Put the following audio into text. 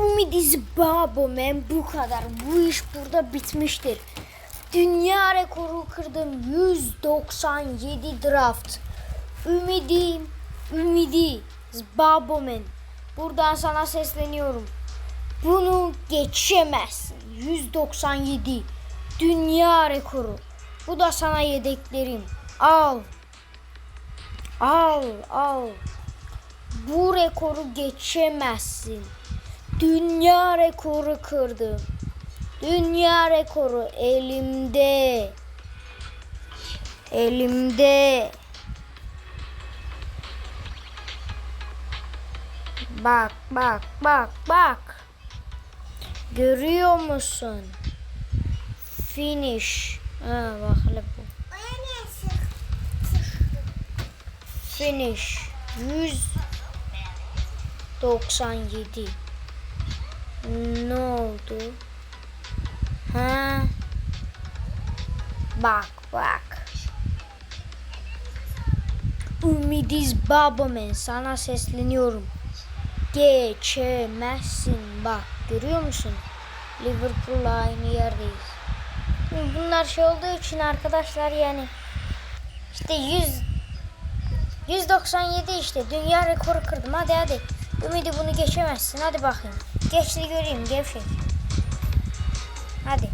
Ümidiz babo men bu kadar. Bu iş burada bitmiştir. Dünya rekoru kırdım 197 draft. Ümidim, ümidi Babomen. Buradan sana sesleniyorum. Bunu geçemezsin. 197 dünya rekoru. Bu da sana yedeklerim. Al. Al, al. Bu rekoru geçemezsin. Dünya rekoru kırdım. Dünya rekoru elimde. Elimde. Bak bak bak bak. Görüyor musun? Finish. Ha bak hele bu. Finish. 197. Ne oldu? Ha? Bak bak. Ümidiz Babamen sana sesleniyorum. Geçemezsin bak görüyor musun? Liverpool'la aynı yerdeyiz. Bunlar şey olduğu için arkadaşlar yani işte 100 197 işte dünya rekoru kırdım hadi hadi. Ümidi bunu geçemezsin hadi bakayım. Geçti göreyim gevşek. Hadi.